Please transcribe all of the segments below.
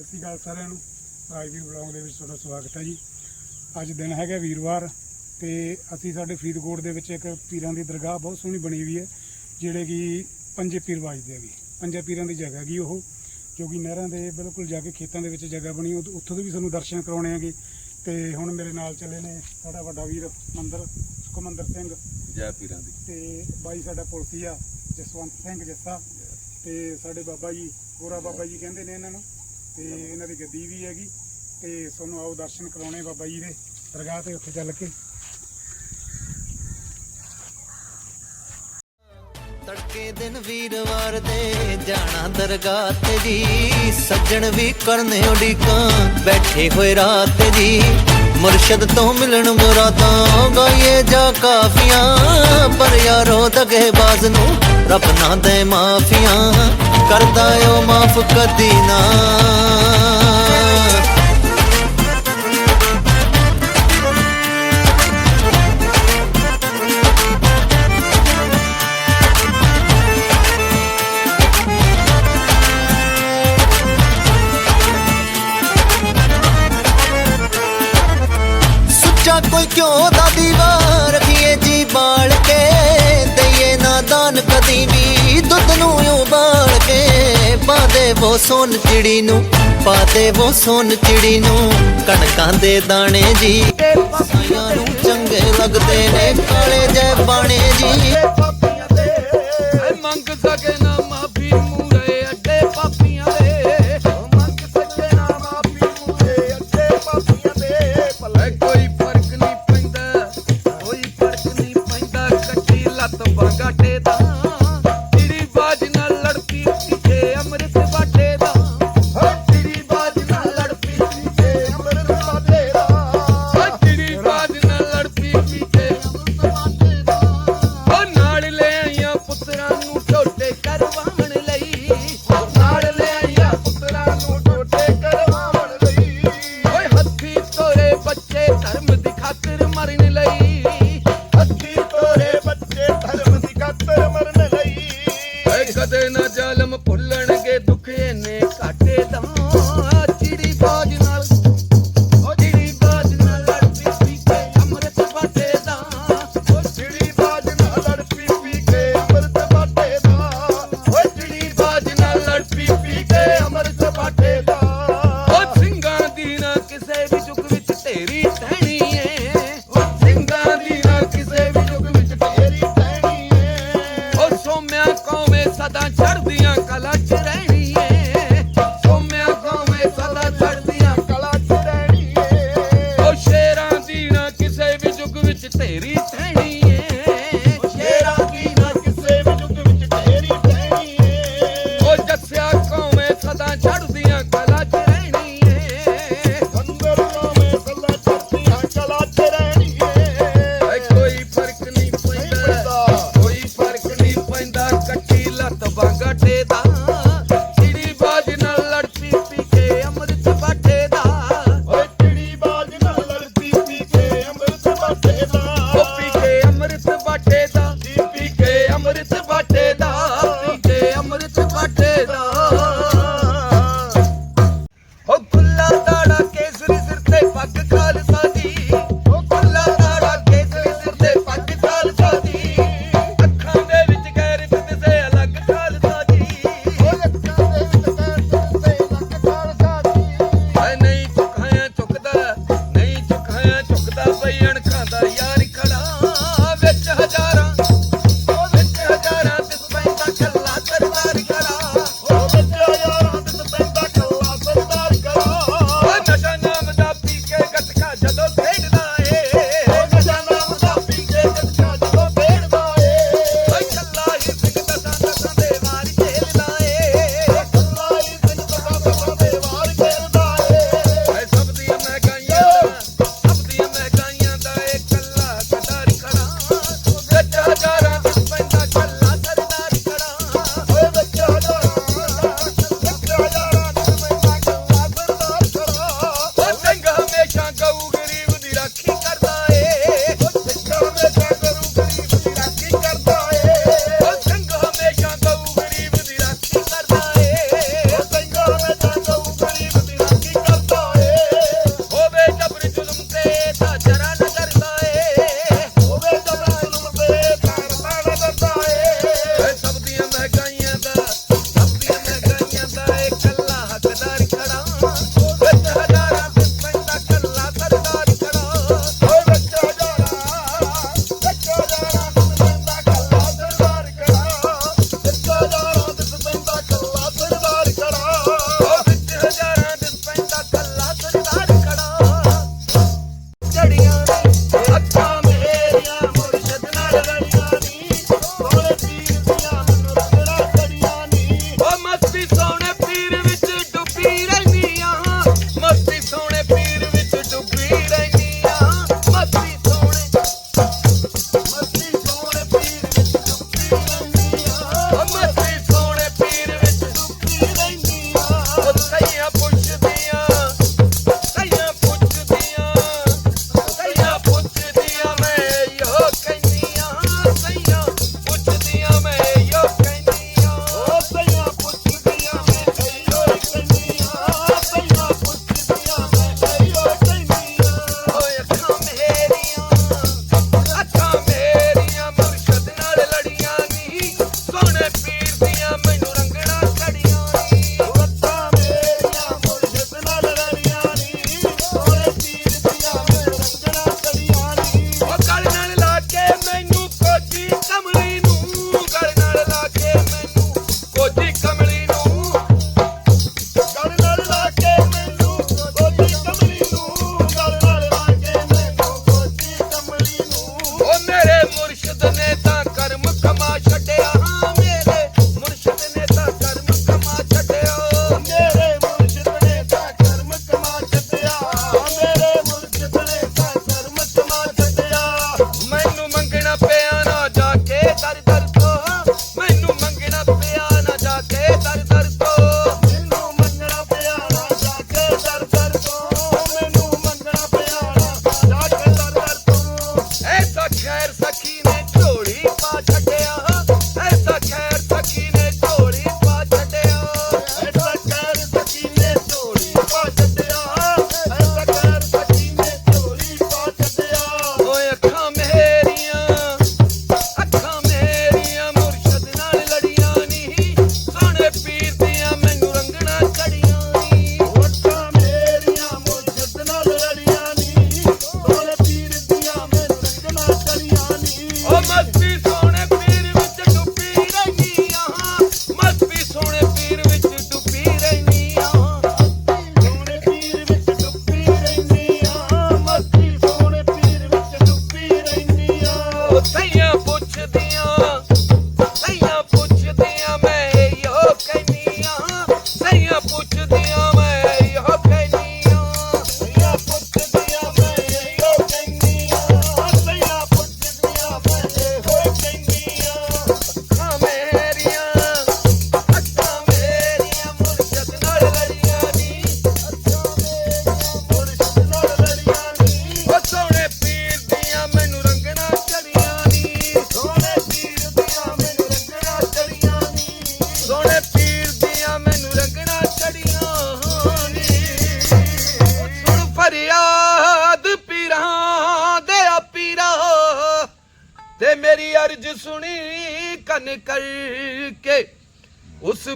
ਸਤਿ ਸ਼੍ਰੀ ਅਕਾਲ ਸਾਰਿਆਂ ਨੂੰ। ਰਾਜ ਰਾਜਵੀਰ ਬਲੌਗ ਦੇ ਵਿੱਚ ਤੁਹਾਡਾ ਸਵਾਗਤ ਹੈ ਜੀ। ਅੱਜ ਦਿਨ ਹੈਗਾ ਵੀਰਵਾਰ ਤੇ ਅਸੀਂ ਸਾਡੇ ਫਰੀਦਕੋਟ ਦੇ ਵਿੱਚ ਇੱਕ ਪੀਰਾਂ ਦੀ ਦਰਗਾਹ ਬਹੁਤ ਸੋਹਣੀ ਬਣੀ ਹੋਈ ਹੈ ਜਿਹੜੇ ਕਿ ਪੰਜੇ ਪੀਰ ਵਾਜਦੇ ਆ ਵੀ। ਪੰਜੇ ਪੀਰਾਂ ਦੀ ਜਗ੍ਹਾ ਹੈਗੀ ਉਹ ਜੋ ਕਿ ਨਹਿਰਾਂ ਦੇ ਬਿਲਕੁਲ ਜਾ ਕੇ ਖੇਤਾਂ ਦੇ ਵਿੱਚ ਜਗ੍ਹਾ ਬਣੀ ਉਹ ਉੱਥੋਂ ਦੇ ਵੀ ਸਾਨੂੰ ਦਰਸ਼ਨ ਕਰਾਉਣੇ ਹੈਗੇ। ਤੇ ਹੁਣ ਮੇਰੇ ਨਾਲ ਚੱਲੇ ਨੇ ਸਾਡਾ ਵੱਡਾ ਵੀਰ ਮੰਦਰ ਸੁਖਮੰਦਰ ਸਿੰਘ। ਜੈ ਪੀਰਾਂ ਦੀ। ਤੇ ਬਾਈ ਸਾਡਾ ਪੁਲਸੀਆ ਜਸਵੰਤ ਸਿੰਘ ਜੱਸਾ। ਤੇ ਸਾਡੇ ਬਾਬਾ ਜੀ ਗੋਰਾ ਬਾਬਾ ਜੀ ਕਹਿੰਦੇ ਨੇ ਇਹਨਾਂ ਨੂੰ। ਤੇ ਇਹਨਾਂ ਦੀ ਗੱਦੀ ਵੀ ਹੈਗੀ ਤੇ ਤੁਹਾਨੂੰ ਆਓ ਦਰਸ਼ਨ ਕਰਾਉਣੇ ਬਾਬਾ ਜੀ ਦੇ ਦਰਗਾਹ ਤੇ ਉੱਥੇ ਚੱਲ ਕੇ। ਤੜਕੇ ਦਿਨ ਵੀਰਵਾਰ ਦੇ ਜਾਣਾ ਦਰਗਾਹ ਤੇ ਜੀ। ਸੱਜਣ ਵੀ ਕਰਨੇ ਉਡੀਕਾਂ, ਬੈਠੇ ਹੋਏ ਰਾਤ ਜੀ। ਮੁਰਸ਼ਦ ਤੋਂ ਮਿਲਣ ਮੁਰਾਦਾਂ ਗਾਏ ਜਾ ਕਾਫੀਆਂ। ਪਰ ਯਾਰੋ ਦਗੇ ਬਾਜ਼ ਨੂੰ ਰੱਬ ਨਾ ਦੇ ਮਾਫੀਆਂ। ਕਰਦਾ ਓ ਮਾਫ ਕਦੀ ਨਾ। ਸੱਚਾ ਕੋਈ ਕਿਉਂ ਦਾ ਦੀਵਾਰ ਰੱਖੀਏ ਜੀ ਬਾਲ ਕੇ, ਦਈਏ ਨਾ ਦਾਨ ਕਦੀ ਵੀ। ਦੁੱਧ ਨੂੰ ਉਬਾਲ ਕੇ ਪਾ ਦੇਵੋ ਸੋਨ ਚਿੜੀ ਨੂੰ, ਪਾ ਦੇ ਵੋ ਸੋਨ ਚਿੜੀ ਨੂੰ। ਕਣਕਾਂ ਦੇ ਦਾਣੇ ਜੀ ਪਸਾਈਆਂ ਨੂੰ ਚੰਗੇ ਲੱਗਦੇ ਨੇ, ਕਾਲੇ ਜੇ ਬਾਣੇ ਜੀ। ਮੰਗ ਸਕੇ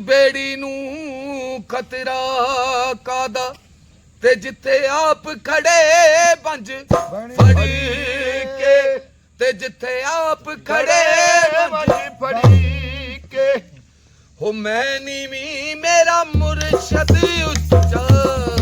ਬੇੜੀ ਨੂੰ ਖਤਰਾ ਕਾਦਾ? ਤੇ ਜਿੱਥੇ ਆਪ ਖੜੇ ਪੰਜ ਫੜੀ ਕੇ ਤੇ ਜਿੱਥੇ ਆਪ ਖੜੇ ਪੰਜ ਫੜ ਕੇ। ਹੋ ਮੈਂ ਨੀਵੀਂ ਮੇਰਾ ਮੁਰਸ਼ਦ ਉੱਚਾ।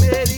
ਵੇ